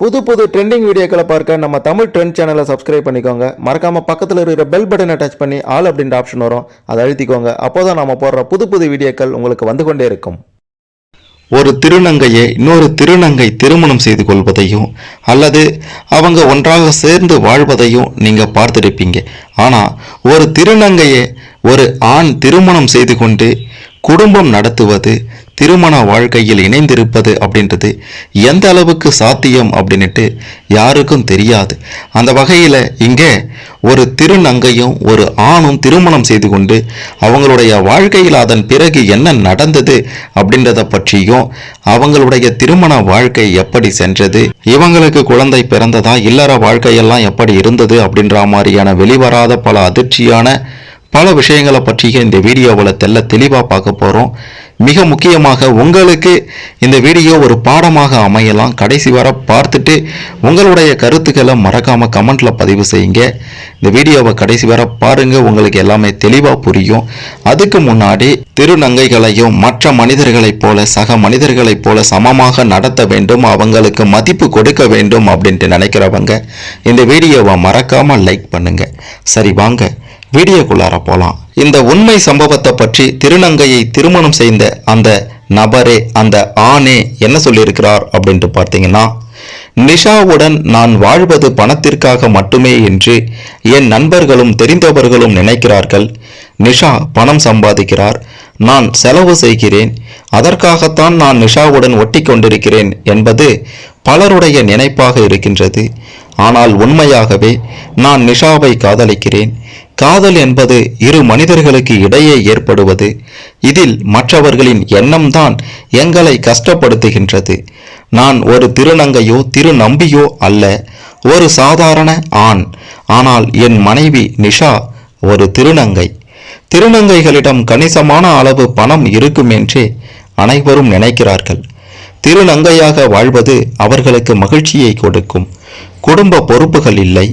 புது புது ட்ரெண்டிங் வீடியோக்களை பார்க்க நம்ம தமிழ் ட்ரெண்ட் சேனலை சப்ஸ்கிரைப் பண்ணிக்கோங்க. மறக்காமல் பக்கத்தில் இருக்கிற பெல் பட்டனை டச் பண்ணி ஆல் அப்படின்ற ஆப்ஷன் வரும். அதை அழுத்திக்கோங்க. அப்போதான் நம்ம போடுற புது புது வீடியோக்கள் உங்களுக்கு வந்து கொண்டே இருக்கும். ஒரு திருநங்கையை இன்னொரு திருநங்கை திருமணம் செய்து கொள்வதையும் அல்லது அவங்க ஒன்றாக சேர்ந்து வாழ்வதையும் நீங்கள் பார்த்துருப்பீங்க. ஆனால் ஒரு திருநங்கையை ஒரு ஆண் திருமணம் செய்து கொண்டு குடும்பம் நடத்துவது திருமண வாழ்க்கையில் இணைந்திருப்பது அப்படின்றது எந்த அளவுக்கு சாத்தியம் அப்படின்னுட்டு யாருக்கும் தெரியாது. அந்த வகையில் இங்கே ஒரு திருநங்கையும் ஒரு ஆணும் திருமணம் செய்து கொண்டு அவங்களுடைய வாழ்க்கையில் அதன் பிறகு என்ன நடந்தது அப்படின்றத பற்றியும் அவங்களுடைய திருமண வாழ்க்கை எப்படி சென்றது இவங்களுக்கு குழந்தை பிறந்ததா இல்லற வாழ்க்கையெல்லாம் எப்படி இருந்தது அப்படின்ற மாதிரியான வெளிவராத பல அதிர்ச்சியான பல விஷயங்களை பற்றிய இந்த வீடியோவில் தெல்ல தெளிவாக பார்க்க போகிறோம் மிக முக்கியமாக உங்களுக்கு இந்த வீடியோ ஒரு பாடமாக அமையலாம். கடைசி வர பார்த்துட்டு உங்களுடைய கருத்துக்களை மறக்காமல் கமெண்ட்டில் பதிவு செய்யுங்க. இந்த வீடியோவை கடைசி வர பாருங்கள் உங்களுக்கு எல்லாமே தெளிவாக புரியும். அதுக்கு முன்னாடி திருநங்கைகளையும் மற்ற மனிதர்களைப் போல சக மனிதர்களைப் போல சமமாக நடத்த வேண்டும். அவங்களுக்கு மதிப்பு கொடுக்க வேண்டும் அப்படின்ட்டு நினைக்கிறவங்க இந்த வீடியோவை மறக்காமல் லைக் பண்ணுங்கள் சரி வாங்க. வீடியோக்குள்ளார போலாம். இந்த உண்மை சம்பவத்தை பற்றி திருநங்கையை திருமணம் செய்த அந்த நபரே அந்த ஆணே என்ன சொல்லியிருக்கிறார் அப்படின்ட்டு பார்த்தீங்கன்னா நிஷாவுடன் நான் வாழ்வது பணத்திற்காக மட்டுமே என்று என் நண்பர்களும் தெரிந்தவர்களும் நினைக்கிறார்கள். நிஷா பணம் சம்பாதிக்கிறார். நான் செலவு செய்கிறேன். அதற்காகத்தான் நான் நிஷாவுடன் ஒட்டி கொண்டிருக்கிறேன் என்பது பலருடைய நினைப்பாக இருக்கின்றது. ஆனால் உண்மையாகவே நான் நிஷாவை காதலிக்கிறேன். காதல் என்பது இரு மனிதர்களுக்கு இடையே ஏற்படுவது. இதில் மற்றவர்களின் எண்ணம்தான் எங்களை கஷ்டப்படுத்துகின்றது. நான் ஒரு திருநங்கையோ திருநம்பியோ அல்ல. ஒரு சாதாரண ஆண். ஆனால் என் மனைவி நிஷா ஒரு திருநங்கை. திருநங்கைகளிடம் கணிசமான அளவு பணம் இருக்கும் என்றே அனைவரும் நினைக்கிறார்கள். திருநங்கையாக வாழ்வது அவர்களுக்கு மகிழ்ச்சியை கொடுக்கும். குடும்ப பொறுப்புகள் இல்லை.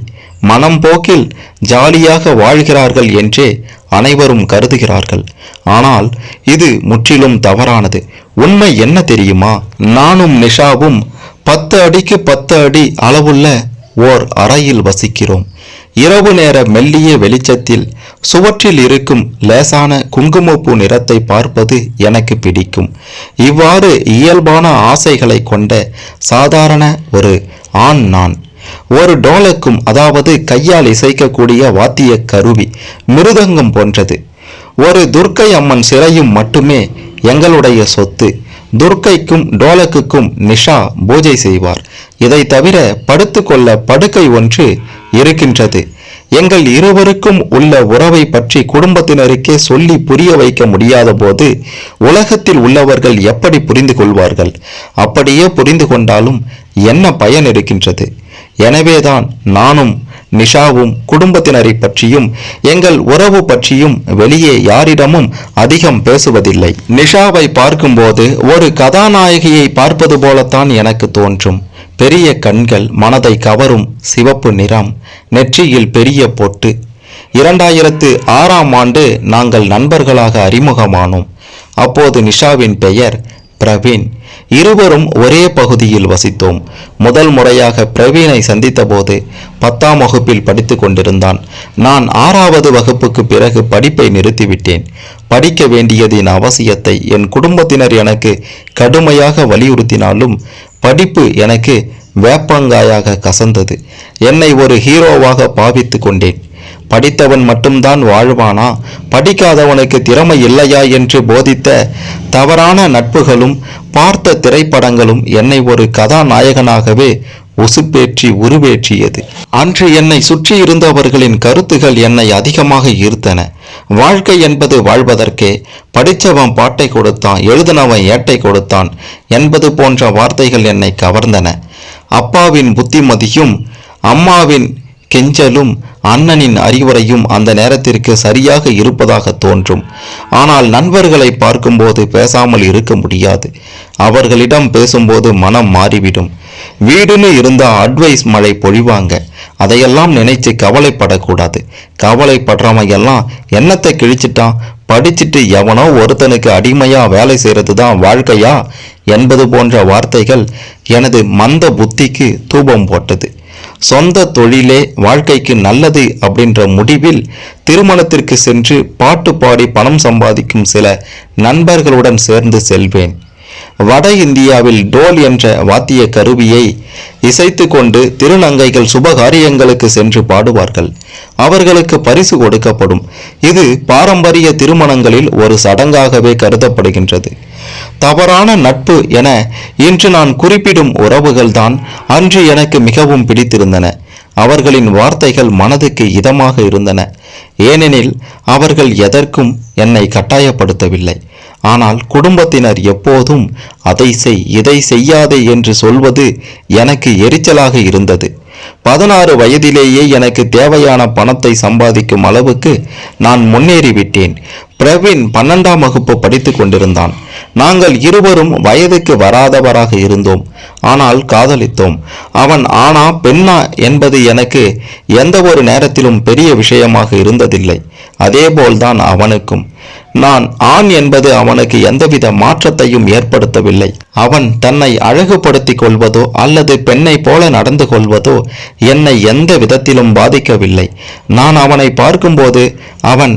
மனம் போக்கில் ஜாலியாக வாழ்கிறார்கள் என்றே அனைவரும் கருதுகிறார்கள். ஆனால் இது முற்றிலும் தவறானது. உண்மை என்ன தெரியுமா? நானும் நிஷாவும் பத்து அடிக்கு பத்து அடி அளவுள்ள ஓர் அறையில் வசிக்கிறோம். இரவு நேர மெல்லிய வெளிச்சத்தில் சுவற்றில் இருக்கும் லேசான குங்குமப்பூ நிறத்தை பார்ப்பது எனக்கு பிடிக்கும். இவ்வாறு இயல்பான ஆசைகளை கொண்ட சாதாரண ஒரு ஆண் நான் ஒரு டோலக்கும் அதாவது கையால் இசைக்கக்கூடிய வாத்திய கருவி மிருதங்கம் போன்றது. ஒரு துர்க்கை அம்மன் சிலையும் மட்டுமே எங்களுடைய சொத்து. துர்க்கைக்கும் டோலக்குக்கும் நிஷா பூஜை செய்வார். இதை தவிர படுத்துக்கொள்ள படுக்கை ஒன்று இருக்கின்றது. எங்கள் இருவருக்கும் உள்ள உறவை பற்றி குடும்பத்தினருக்கே சொல்லி புரிய வைக்க முடியாத போது உலகத்தில் உள்ளவர்கள் எப்படி புரிந்து கொள்வார்கள்? அப்படியே புரிந்து கொண்டாலும் என்ன பயன் இருக்கின்றது? எனவேதான் நானும் நிஷாவும் குடும்பத்தினரை பற்றியும் எங்கள் உறவு பற்றியும் வெளியே யாரிடமும் அதிகம் பேசுவதில்லை. நிஷாவை பார்க்கும்போது ஒரு கதாநாயகியை பார்ப்பது போலத்தான் எனக்கு தோன்றும். பெரிய கண்கள் மனதை கவரும் சிவப்பு நிறம் நெற்றியில் பெரிய பொட்டு. இரண்டாயிரத்து ஆறாம் ஆண்டு நாங்கள் நண்பர்களாக அறிமுகமானோம். அப்போது நிஷாவின் பெயர் பிரவீன். இருவரும் ஒரே பகுதியில் வசித்தோம். முதல் முறையாக பிரவீனை சந்தித்தபோது பத்தாம் வகுப்பில் படித்து கொண்டிருந்தான். நான் ஆறாவது வகுப்புக்கு பிறகு படிப்பை நிறுத்திவிட்டேன். படிக்க வேண்டியதின் அவசியத்தை என் குடும்பத்தினர் எனக்கு கடுமையாக வலியுறுத்தினாலும் படிப்பு எனக்கு வேப்பங்காயாக கசந்தது. என்னை ஒரு ஹீரோவாக பாவித்து கொண்டேன். படித்தவன் மட்டும்தான் வாழ்வானா? படிக்காதவனுக்கு திறமை இல்லையா என்று போதித்த தவறான நட்புகளும் பார்த்த திரைப்படங்களும் என்னை ஒரு கதாநாயகனாகவே உசுப்பேற்றி உருவேற்றியது. அன்று என்னை சுற்றியிருந்தவர்களின் கருத்துகள் என்னை அதிகமாக ஈர்த்தன. வாழ்க்கை என்பது வாழ்வதற்கே படித்தவன் பாட்டை கொடுத்தான் எழுதினவன் ஏட்டை கொடுத்தான் என்பது போன்ற வார்த்தைகள் என்னை கவர்ந்தன. அப்பாவின் புத்திமதியும் அம்மாவின் கெஞ்சலும் அண்ணனின் அறிவுரையும் அந்த நேரத்திற்கு சரியாக இருப்பதாக தோன்றும். ஆனால் நண்பர்களை பார்க்கும்போது பேசாமல் இருக்க முடியாது. அவர்களிடம் பேசும்போது மனம் மாறிவிடும். வீடுன்னு இருந்தா அட்வைஸ் மழை பொழிவாங்க. அதையெல்லாம் நினைச்சு கவலைப்படக்கூடாது. கவலைப்படுறவன் எல்லாம் என்னத்தை கிழிச்சிட்டான்? படிச்சிட்டு எவனோ ஒருத்தனுக்கு அடிமையா வேலை செய்கிறது தான் வாழ்க்கையா? என்பது போன்ற வார்த்தைகள் எனது மந்த புத்திக்கு தூபம் போட்டது. சொந்த தொழிலே வாழ்க்கைக்கு நல்லது அப்படின்ற முடிவில் திருமணத்திற்கு சென்று பாட்டு பாடி பணம் சம்பாதிக்கும் சில நண்பர்களுடன் சேர்ந்து செல்வேன். வட இந்தியாவில் டோல் என்ற வாத்திய கருவியை இசைத்து கொண்டு திருநங்கைகள் சுபகாரியங்களுக்கு சென்று பாடுவார்கள். அவர்களுக்கு பரிசு கொடுக்கப்படும். இது பாரம்பரிய திருமணங்களில் ஒரு சடங்காகவே கருதப்படுகின்றது. தவறான நட்பு என இன்று நான் குறிப்பிடும் உறவுகள்தான் அன்று எனக்கு மிகவும் பிடித்திருந்தன. அவர்களின் வார்த்தைகள் மனதுக்கு இதமாக இருந்தன. ஏனெனில் அவர்கள் எதற்கும் என்னை கட்டாயப்படுத்தவில்லை. ஆனால் குடும்பத்தினர் எப்போதும் அதை செய் இதை செய்யாதே என்று சொல்வது எனக்கு எரிச்சலாக இருந்தது. பதினாறு வயதிலேயே எனக்கு தேவையான பணத்தை சம்பாதிக்கும் அளவுக்கு நான் முன்னேறிவிட்டேன். பிரவீன் பன்னெண்டாம் வகுப்பு படித்துக் கொண்டிருந்தான். நாங்கள் இருவரும் வயதுக்கு வராதவராக இருந்தோம். ஆனால் காதலித்தோம். அவன் ஆனா பெண்ணா என்பது எனக்கு எந்த ஒரு நேரத்திலும் பெரிய விஷயமாக இருந்ததில்லை. அதேபோல்தான் அவனுக்கும். நான் ஆண் என்பது அவனுக்கு எந்தவித மாற்றத்தையும் ஏற்படுத்தவில்லை. அவன் தன்னை அழகுபடுத்திக் கொள்வதோ அல்லது பெண்ணை போல நடந்து கொள்வதோ என்னை எந்த விதத்திலும் பாதிக்கவில்லை. நான் அவனை பார்க்கும்போது அவன்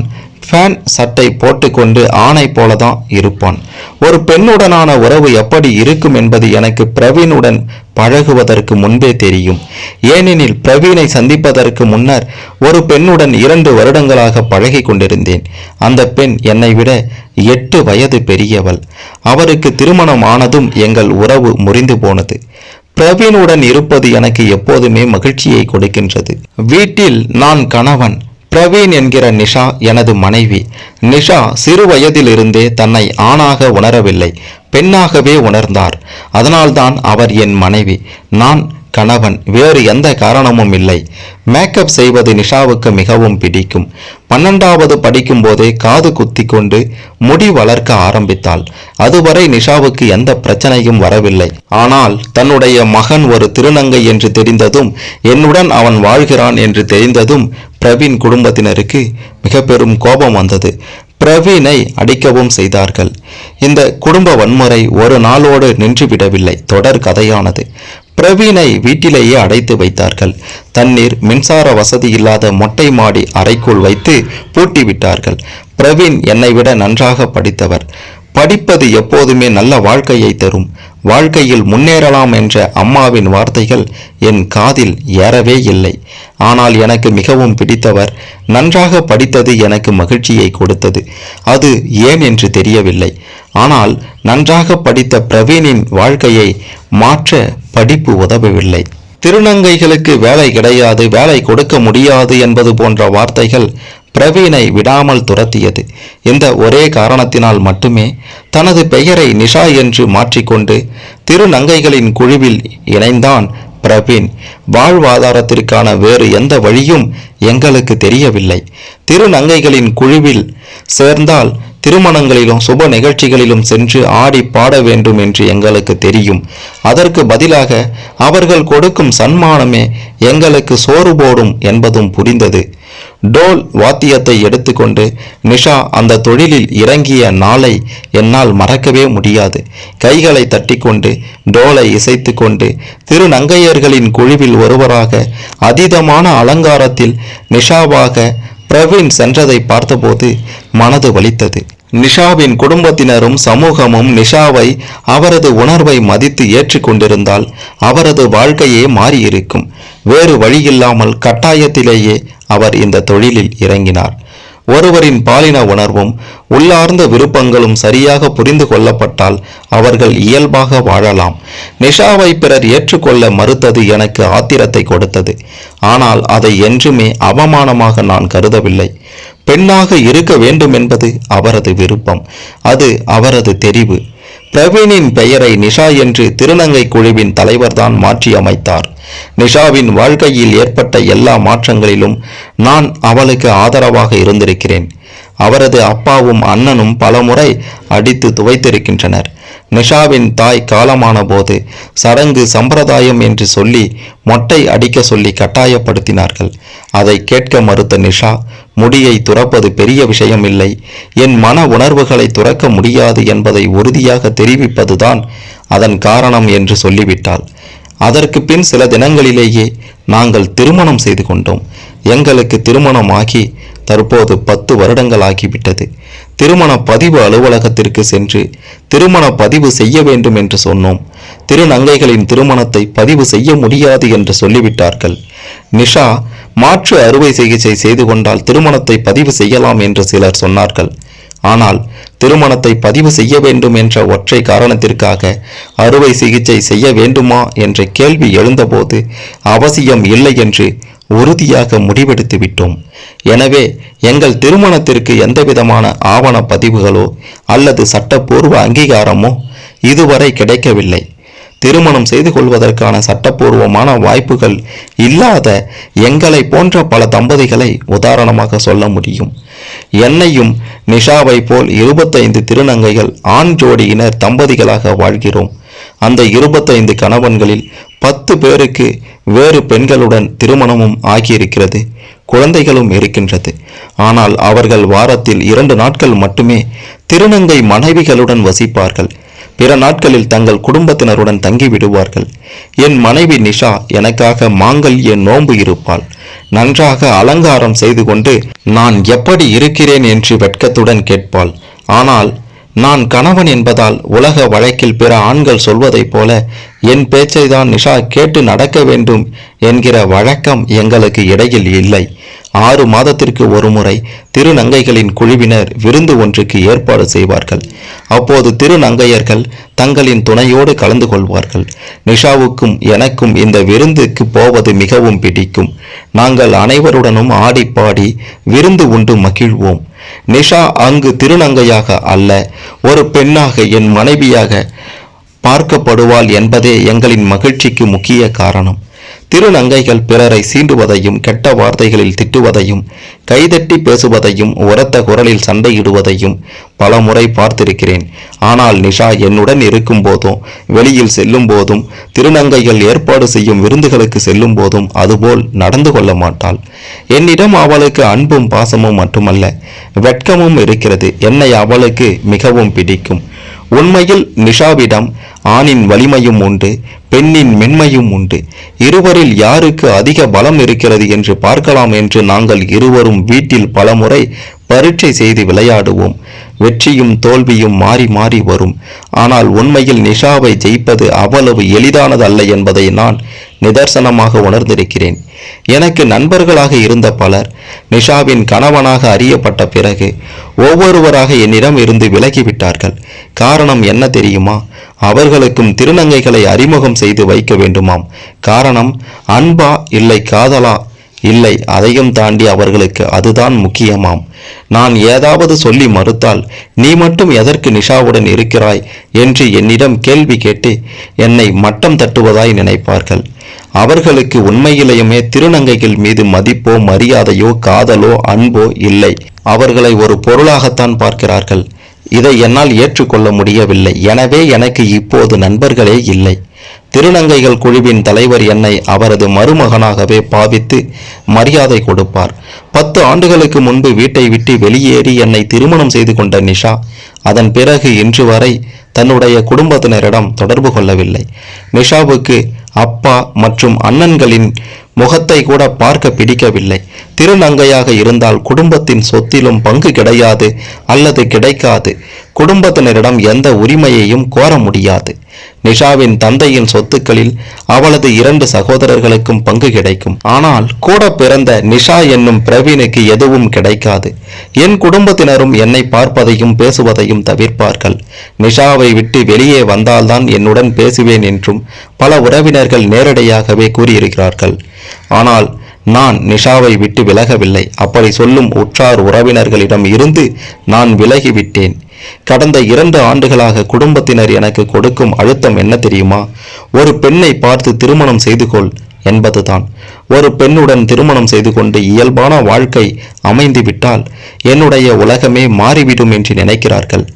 ஃபேன் சட்டை போட்டுக்கொண்டு ஆணை போலதான் இருப்பான். ஒரு பெண்ணுடனான உறவு எப்படி இருக்கும் என்பது எனக்கு பிரவீனுடன் பழகுவதற்கு முன்பே தெரியும். ஏனெனில் பிரவீனை சந்திப்பதற்கு முன்னர் ஒரு பெண்ணுடன் இரண்டு வருடங்களாக பழகி கொண்டிருந்தேன். அந்த பெண் என்னை விட எட்டு வயது பெரியவள். அவருக்கு திருமணம் ஆனதும் எங்கள் உறவு முறிந்து போனது. பிரவீனுடன் இருப்பது எனக்கு எப்போதுமே மகிழ்ச்சியை கொடுக்கின்றது. வீட்டில் நான் கணவன். பிரவீன் என்கிற நிஷா எனது மனைவி. நிஷா சிறு வயதிலிருந்தே தன்னை ஆணாக உணரவில்லை பெண்ணாகவே உணர்ந்தார். அதனால்தான் அவர் என் மனைவி. நான் கணவன். வேறு எந்த காரணமும் இல்லை. மேக்கப் செய்வது நிஷாவுக்கு மிகவும் பிடிக்கும். பன்னெண்டாவது படிக்கும் போதே காது குத்தி கொண்டு முடி வளர்க்க ஆரம்பித்தாள். அதுவரை நிஷாவுக்கு எந்த பிரச்சனையும் வரவில்லை. ஆனால் தன்னுடைய மகன் ஒரு திருநங்கை என்று தெரிந்ததும் என்னுடன் அவன் வாழ்கிறான் என்று தெரிந்ததும் பிரவீன் குடும்பத்தினருக்கு மிக பெரும் கோபம் வந்தது. பிரவீனை அடிக்கவும் செய்தார்கள். இந்த குடும்ப வன்முறை ஒரு நாளோடு நின்றுவிடவில்லை. தொடர் கதையானது. பிரவீனை வீட்டிலேயே அடைத்து வைத்தார்கள். தண்ணீர் மின்சார வசதி இல்லாத மொட்டை மாடி அறைக்குள் வைத்து பூட்டி விட்டார்கள் பிரவீன் என்னை விட நன்றாக படித்தவர். படிப்பது எப்போதுமே நல்ல வாழ்க்கையை தரும். வாழ்க்கையில் முன்னேறலாம் என்ற அம்மாவின் வார்த்தைகள் என் காதில் ஏறவே இல்லை. ஆனால் எனக்கு மிகவும் பிடித்தவர் நன்றாக படித்தது எனக்கு மகிழ்ச்சியை கொடுத்தது. அது ஏன் என்று தெரியவில்லை. ஆனால் நன்றாக படித்த பிரவீனின் வாழ்க்கையை மாற்ற படிப்பு உதவவில்லை. திருநங்கைகளுக்கு வேலை கிடையாது வேலை கொடுக்க முடியாது என்பது போன்ற வார்த்தைகள் பிரவீனை விடாமல் துரத்தியது. இந்த ஒரே காரணத்தினால் மட்டுமே தனது பெயரை நிஷா என்று மாற்றிக்கொண்டு திருநங்கைகளின் குழுவில் இணைந்தான் பிரவீன். வாழ்வாதாரத்திற்கான வேறு எந்த வழியும் எங்களுக்கு தெரியவில்லை. திருநங்கைகளின் குழுவில் சேர்ந்தால் திருமணங்களிலும் சுப நிகழ்ச்சிகளிலும் சென்று ஆடி பாட வேண்டும் என்று எங்களுக்கு தெரியும். அதற்கு பதிலாக அவர்கள் கொடுக்கும் சன்மானமே எங்களுக்கு சோறு போடும் என்பதும் புரிந்தது. டோல் வாத்தியத்தை எடுத்துக்கொண்டு நிஷா அந்த தொழிலில் இறங்கிய நாளை என்னால் மறக்கவே முடியாது. கைகளை தட்டிக்கொண்டு டோலை இசைத்து கொண்டு திருநங்கையர்களின் குழுவில் ஒருவராக அதீதமான அலங்காரத்தில் நிஷாவாக பிரவீன் சென்றதை பார்த்தபோது மனது வலித்தது. நிஷாவின் குடும்பத்தினரும் சமூகமும் நிஷாவை அவரது உணர்வை மதித்து ஏற்றுக்கொண்டிருந்தால் அவரது வாழ்க்கையே மாறியிருக்கும். வேறு வழியில்லாமல் கட்டாயத்திலேயே அவர் இந்த தொழிலில் இறங்கினார். ஒருவரின் பாலின உணர்வும் உள்ளார்ந்த விருப்பங்களும் சரியாக புரிந்து கொள்ளப்பட்டால் அவர்கள் இயல்பாக வாழலாம். நிஷாவை பிறர் ஏற்றுக்கொள்ள மறுத்தது எனக்கு ஆத்திரத்தை கொடுத்தது. ஆனால் அதை என்றுமே அவமானமாக நான் கருதவில்லை. பெண்ணாக இருக்க வேண்டும் என்பது அவரது விருப்பம். அது அவரது தெரிவு. பிரவீனின் பெயரை நிஷா என்று திருநங்கை குழுவின் தலைவர்தான் மாற்றி அமைத்தார். நிஷாவின் வாழ்க்கையில் ஏற்பட்ட எல்லா மாற்றங்களிலும் நான் அவளுக்கு ஆதரவாக இருந்திருக்கிறேன். அவரது அப்பாவும் அண்ணனும் பலமுறை அடித்து துவைத்திருக்கின்றனர். நிஷாவின் தாய் காலமான போது சடங்கு சம்பிரதாயம் என்று சொல்லி மொட்டை அடிக்க சொல்லி கட்டாயப்படுத்தினார்கள். அதை கேட்க மறுத்த நிஷா முடியை துறப்பது பெரிய விஷயம் இல்லை என் மன உணர்வுகளை துறக்க முடியாது என்பதை உறுதியாக தெரிவிப்பதுதான் அதன் காரணம் என்று சொல்லிவிட்டாள். அதற்கு பின் சில தினங்களிலேயே நாங்கள் திருமணம் செய்து கொண்டோம். எங்களுக்கு திருமணமாகி தற்போது பத்து வருடங்கள் ஆகிவிட்டது திருமண பதிவு அலுவலகத்திற்கு சென்று திருமண பதிவு செய்ய வேண்டும் என்று சொன்னோம். திருநங்கைகளின் திருமணத்தை பதிவு செய்ய முடியாது என்று சொல்லிவிட்டார்கள். நிஷா மாற்று அறுவை சிகிச்சை செய்து கொண்டால் திருமணத்தை பதிவு செய்யலாம் என்று சிலர் சொன்னார்கள். ஆனால் திருமணத்தை பதிவு செய்ய வேண்டும் என்ற ஒற்றை காரணத்திற்காக அறுவை சிகிச்சை செய்ய வேண்டுமா என்ற கேள்வி எழுந்தபோது அவசியம் இல்லை என்று உறுதியாக முடிவெடுத்து விட்டோம். எனவே எங்கள் திருமணத்திற்கு எந்தவிதமான ஆவண பதிவுகளோ அல்லது சட்டப்பூர்வ அங்கீகாரமோ இதுவரை கிடைக்கவில்லை. திருமணம் செய்து கொள்வதற்கான சட்டப்பூர்வமான வாய்ப்புகள் இல்லாத எங்களை போன்ற பல தம்பதிகளை உதாரணமாக சொல்ல முடியும். என்னையும் நிஷாவை போல் இருபத்தைந்து திருநங்கைகள் ஆண் ஜோடியினர் தம்பதிகளாக வாழ்கிறோம். அந்த இருபத்தைந்து கணவன்களில் பத்து பேருக்கு வேறு பெண்களுடன் திருமணமும் ஆகியிருக்கிறது குழந்தைகளும் இருக்கின்றது. ஆனால் அவர்கள் வாரத்தில் இரண்டு நாட்கள் மட்டுமே திருநங்கை மனைவிகளுடன் வசிப்பார்கள். பிற நாட்களில் தங்கள் குடும்பத்தினருடன் தங்கி விடுவார்கள் என் மனைவி நிஷா எனக்காக மாங்கல்ய நோன்பு இருப்பாள். நன்றாக அலங்காரம் செய்து கொண்டு நான் எப்படி இருக்கிறேன்? என்று வெட்கத்துடன் கேட்பாள். ஆனால் நான் கணவன் என்பதால் உலக வழக்கில் பிற ஆண்கள் சொல்வதைப் போல என் பேச்சை தான் நிஷா கேட்டு நடக்க வேண்டும் என்கிற வழக்கம் எங்களுக்கு இடையில் இல்லை. ஆறு மாதத்திற்கு ஒருமுறை திருநங்கைகளின் குழுவினர் விருந்து ஒன்றுக்கு ஏற்பாடு செய்வார்கள். அப்போது திருநங்கையர்கள் தங்களின் துணையோடு கலந்து கொள்வார்கள். நிஷாவுக்கும் எனக்கும் இந்த விருந்துக்கு போவது மிகவும் பிடிக்கும். நாங்கள் அனைவருடனும் ஆடிப்பாடி விருந்து உண்டு மகிழ்வோம். நிஷா அங்கு திருநங்கையாக அல்ல ஒரு பெண்ணாக என் மனைவியாக பார்க்கப்படுவாள் என்பதே எங்களின் மகிழ்ச்சிக்கு முக்கிய காரணம். திருநங்கைகள் பிறரை சீண்டுவதையும் கெட்ட வார்த்தைகளில் திட்டுவதையும் கைதட்டி பேசுவதையும் உரத்த குரலில் சண்டையிடுவதையும் பல முறை பார்த்திருக்கிறேன். ஆனால் நிஷா என்னுடன் இருக்கும் போதும் வெளியில் செல்லும் போதும் திருநங்கைகள் ஏற்பாடு செய்யும் விருந்துகளுக்கு செல்லும் போதும் அதுபோல் நடந்து கொள்ள மாட்டாள். என்னிடம் அவளுக்கு அன்பும் பாசமும் மட்டுமல்ல வெட்கமும் இருக்கிறது. என்னை அவளுக்கு மிகவும் பிடிக்கும். உண்மையில் நிஷாவிடம் ஆணின் வலிமையும் உண்டு பெண்ணின் மென்மையும் உண்டு. இருவரில் யாருக்கு அதிக பலம் இருக்கிறது என்று பார்க்கலாம் என்று நாங்கள் இருவரும் வீட்டில் பலமுறை பரீட்சை செய்து விளையாடுவோம். வெற்றியும் தோல்வியும் மாறி மாறி வரும். ஆனால் உண்மையில் நிஷாவை ஜெயிப்பது அவ்வளவு எளிதானதல்ல என்பதை நான் நிதர்சனமாக உணர்ந்திருக்கிறேன். எனக்கு நண்பர்களாக இருந்த பலர் நிஷாவின் கணவனாக அறியப்பட்ட பிறகு ஒவ்வொருவராக என்னிடம் இருந்து விலகிவிட்டார்கள். காரணம் என்ன தெரியுமா? அவர்களுக்கும் திருநங்கைகளை அறிமுகம் செய்து வைக்க வேண்டுமாம். காரணம் அன்பா இல்லை காதலா இல்லை அதையும் தாண்டி அவர்களுக்கு அதுதான் முக்கியமாம். நான் ஏதாவது சொல்லி மறுத்தால் நீ மட்டும் எதற்கு நிஷாவுடன் இருக்கிறாய் என்று என்னிடம் கேள்வி கேட்டு என்னை மட்டம் தட்டுவதாய் நினைப்பார்கள். அவர்களுக்கு உண்மையிலேயுமே திருநங்கைகள் மீது மதிப்போ மரியாதையோ காதலோ அன்போ இல்லை. அவர்களை ஒரு பொருளாகத்தான் பார்க்கிறார்கள். இதை என்னால் ஏற்றுக்கொள்ள முடியவில்லை. எனவே எனக்கு இப்போது நண்பர்களே இல்லை. திருநங்கைகள் குழுவின் தலைவர் என்னை அவரது மருமகனாகவே பாவித்து மரியாதை கொடுப்பார். பத்து ஆண்டுகளுக்கு முன்பு வீட்டை விட்டு வெளியேறி என்னை திருமணம் செய்து கொண்ட நிஷா அதன் பிறகு இன்று வரை தன்னுடைய குடும்பத்தினரிடம் தொடர்பு கொள்ளவில்லை. நிஷாவுக்கு அப்பா மற்றும் அண்ணன்களின் முகத்தை கூட பார்க்க பிடிக்கவில்லை. திருநங்கையாக இருந்தால் குடும்பத்தின் சொத்திலும் பங்கு கிடையாது அல்லது கிடைக்காது. குடும்பத்தினரிடம் எந்த உரிமையையும் கோர முடியாது. நிஷாவின் தந்தையின் சொத்துக்களில் அவளது இரண்டு சகோதரர்களுக்கும் பங்கு கிடைக்கும். ஆனால் கூட பிறந்த நிஷா என்னும் பிரவீனுக்கு எதுவும் கிடைக்காது. என் குடும்பத்தினரும் என்னை பார்ப்பதையும் பேசுவதையும் தவிர்ப்பார்கள். நிஷாவை விட்டு வெளியே வந்தால்தான் என்னுடன் பேசுவேன் என்றும் பல உறவினர்கள் நேரடியாகவே கூறியிருக்கிறார்கள். ஆனால் நான் நிஷாவை விட்டு விலகவில்லை. அப்படி சொல்லும் உற்றார் உறவினர்களிடம் இருந்து நான் விலகிவிட்டேன். கடந்த இரண்டு ஆண்டுகளாக குடும்பத்தினர் எனக்கு கொடுக்கும் அழுத்தம் என்ன தெரியுமா? ஒரு பெண்ணை பார்த்து திருமணம் செய்து கொள் என்பதுதான். ஒரு பெண்ணுடன் திருமணம் செய்து கொண்டு இயல்பான வாழ்க்கை அமைந்துவிட்டால் என்னுடைய உலகமே மாறிவிடும் என்று நினைக்கிறார்கள்.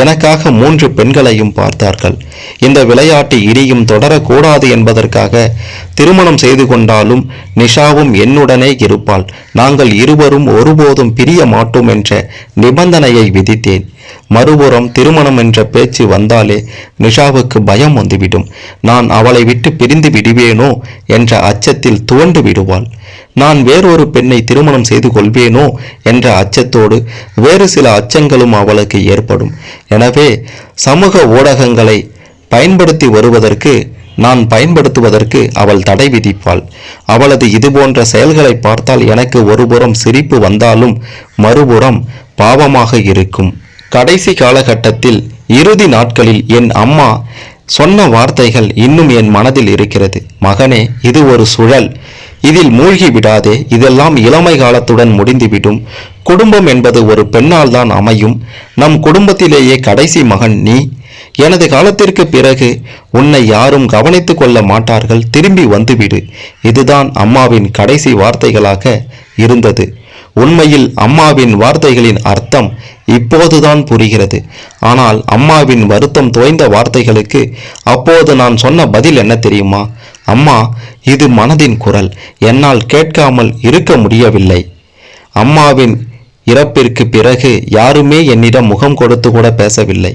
எனக்காக மூன்று பெண்களையும் பார்த்தார்கள். இந்த விளையாட்டு இனியும் தொடரக்கூடாது என்பதற்காக திருமணம் செய்து கொண்டாலும் நிஷாவும் என்னுடனே இருப்பாள். நாங்கள் இருவரும் ஒருபோதும் பிரிய மாட்டோம் என்ற நிபந்தனையை விதித்தேன். மறுபுறம் திருமணம் என்ற பேச்சு வந்தாலே நிஷாவுக்கு பயம் வந்துவிடும். நான் அவளை விட்டு பிரிந்து விடுவேனோ என்ற அச்சத்தில் துவண்டு விடுவாள். நான் வேறொரு பெண்ணை திருமணம் செய்து கொள்வேனோ என்ற அச்சத்தோடு வேறு சில அச்சங்களும் அவளுக்கு ஏற்படும். எனவே சமூக ஊடகங்களை பயன்படுத்தி வருவதற்கு நான் பயன்படுத்துவதற்கு அவள் தடை விதிப்பாள். அவளது இதுபோன்ற செயல்களை பார்த்தால் எனக்கு ஒருபுறம் சிரிப்பு வந்தாலும் மறுபுறம் பாவமாக இருக்கும். கடைசி காலகட்டத்தில் இறுதி நாட்களில் என் அம்மா சொன்ன வார்த்தைகள் இன்னும் என் மனதில் இருக்கிறது. மகனே இது ஒரு சுழல். இதில் மூழ்கி விடாதே. இதெல்லாம் இளமை காலத்துடன் முடிந்துவிடும். குடும்பம் என்பது ஒரு பெண்ணால் தான் அமையும். நம் குடும்பத்திலேயே கடைசி மகன் நீ. எனது காலத்திற்கு பிறகு உன்னை யாரும் கவனித்து கொள்ள மாட்டார்கள். திரும்பி வந்துவிடு. இதுதான் அம்மாவின் கடைசி வார்த்தைகளாக இருந்தது. உண்மையில் அம்மாவின் வார்த்தைகளின் அர்த்தம் இப்போதுதான் புரிகிறது. ஆனால் அம்மாவின் வருத்தம் தோய்ந்த வார்த்தைகளுக்கு அப்போது நான் சொன்ன பதில் என்ன தெரியுமா? அம்மா இது மனதின் குரல். என்னால் கேட்காமல் இருக்க முடியவில்லை. அம்மாவின் இறப்பிற்கு பிறகு யாருமே என்னிடம் முகம் கொடுத்து கூட பேசவில்லை.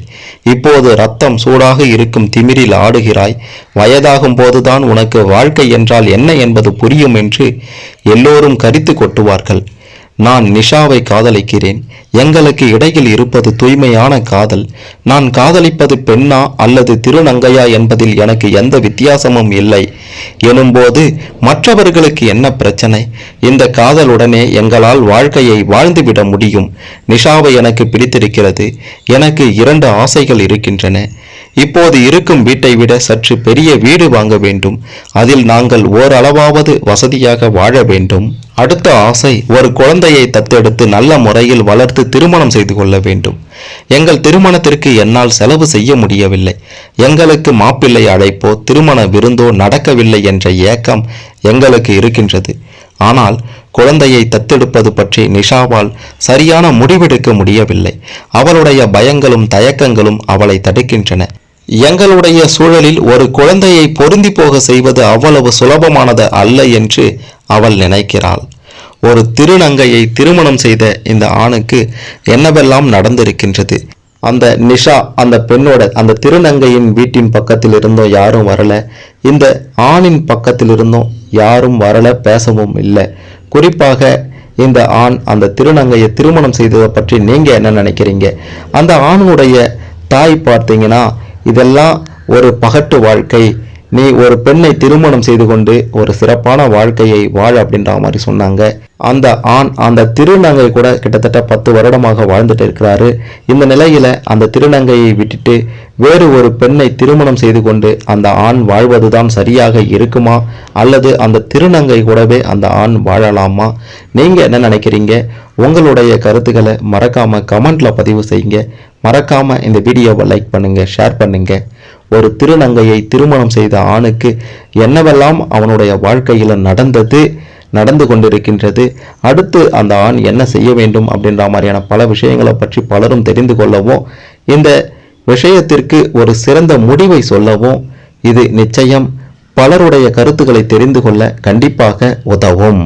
இப்போது ரத்தம் சூடாக இருக்கும் திமிரில் ஆடுகிறாய். வயதாகும் போதுதான் உனக்கு வாழ்க்கை என்றால் என்ன என்பது புரியும் என்று எல்லோரும் கரித்து கொட்டுவார்கள். நான் நிஷாவை காதலிக்கிறேன். எங்களுக்கு இடையில் இருப்பது தூய்மையான காதல். நான் காதலிப்பது பெண்ணா அல்லது திருநங்கையா என்பதில் எனக்கு எந்த வித்தியாசமும் இல்லை. எனும்போது மற்றவர்களுக்கு என்ன பிரச்சனை? இந்த காதலுடனே எங்களால் வாழ்க்கையை வாழ்ந்துவிட முடியும். நிஷாவை எனக்கு பிடித்திருக்கிறது. எனக்கு இரண்டு ஆசைகள் இருக்கின்றன. இப்போது இருக்கும் வீட்டை விட சற்று பெரிய வீடு வாங்க வேண்டும். அதில் நாங்கள் ஓரளவாவது வசதியாக வாழ வேண்டும். அடுத்த ஆசை ஒரு குழந்தையை தத்தெடுத்து நல்ல முறையில் வளர்த்து திருமணம் செய்து கொள்ள வேண்டும். எங்கள் திருமணத்திற்கு என்னால் செலவு செய்ய முடியவில்லை. எங்களுக்கு மாப்பிள்ளை அழைப்போ திருமண விருந்தோ நடக்கவில்லை என்ற ஏக்கம் எங்களுக்கு இருக்கின்றது. ஆனால் குழந்தையை தத்தெடுப்பது பற்றி நிஷாவால் சரியான முடிவெடுக்க முடியவில்லை. அவளுடைய பயங்களும் தயக்கங்களும் அவளை தடுக்கின்றன. எங்களுடைய சூழலில் ஒரு குழந்தையை பொருந்தி போக செய்வது அவ்வளவு சுலபமானது அல்ல என்று அவள் நினைக்கிறாள். ஒரு திருநங்கையை திருமணம் செய்த இந்த ஆணுக்கு என்னவெல்லாம் நடந்திருக்கின்றது? அந்த நிஷா அந்த பெண்ணோட அந்த திருநங்கையின் வீட்டின் பக்கத்தில் இருந்தும் யாரும் வரல. இந்த ஆணின் பக்கத்தில் இருந்தும் யாரும் வரல பேசவும் இல்லை. குறிப்பாக இந்த ஆண் அந்த திருநங்கையை திருமணம் செய்ததை பற்றி நீங்கள் என்ன நினைக்கிறீங்க? அந்த ஆணுடைய தாய் பார்த்தீங்கன்னா இதெல்லாம் ஒரு பகட்டு வாழ்க்கை. நீ ஒரு பெண்ணை திருமணம் செய்து கொண்டு ஒரு சிறப்பான வாழ்க்கையை வாழ் அப்படின்ற மாதிரி சொன்னாங்க. அந்த ஆண் அந்த திருநங்கை கூட கிட்டத்தட்ட பத்து வருடமாக வாழ்ந்துட்டு இருக்கிறாரு. இந்த நிலையில அந்த திருநங்கையை விட்டுட்டு வேறு ஒரு பெண்ணை திருமணம் செய்து கொண்டு அந்த ஆண் வாழ்வதுதான் சரியாக இருக்குமா? அல்லது அந்த திருநங்கை கூடவே அந்த ஆண் வாழலாமா? நீங்க என்ன நினைக்கிறீங்க? உங்களுடைய கருத்துக்களை மறக்காம கமெண்ட்ல பதிவு செய்யுங்க. மறக்காமல் இந்த வீடியோவை லைக் பண்ணுங்கள் ஷேர் பண்ணுங்கள் ஒரு திருநங்கையை திருமணம் செய்த ஆணுக்கு என்னவெல்லாம் அவனுடைய வாழ்க்கையில் நடந்தது நடந்து கொண்டிருக்கின்றது அடுத்து அந்த ஆண் என்ன செய்ய வேண்டும் அப்படின்ற மாதிரியான பல விஷயங்களை பற்றி பலரும் தெரிந்து கொள்ளவும் இந்த விஷயத்திற்கு ஒரு சிறந்த முடிவை சொல்லவும் இது நிச்சயம் பலருடைய கருத்துக்களை தெரிந்து கொள்ள கண்டிப்பாக உதவும்.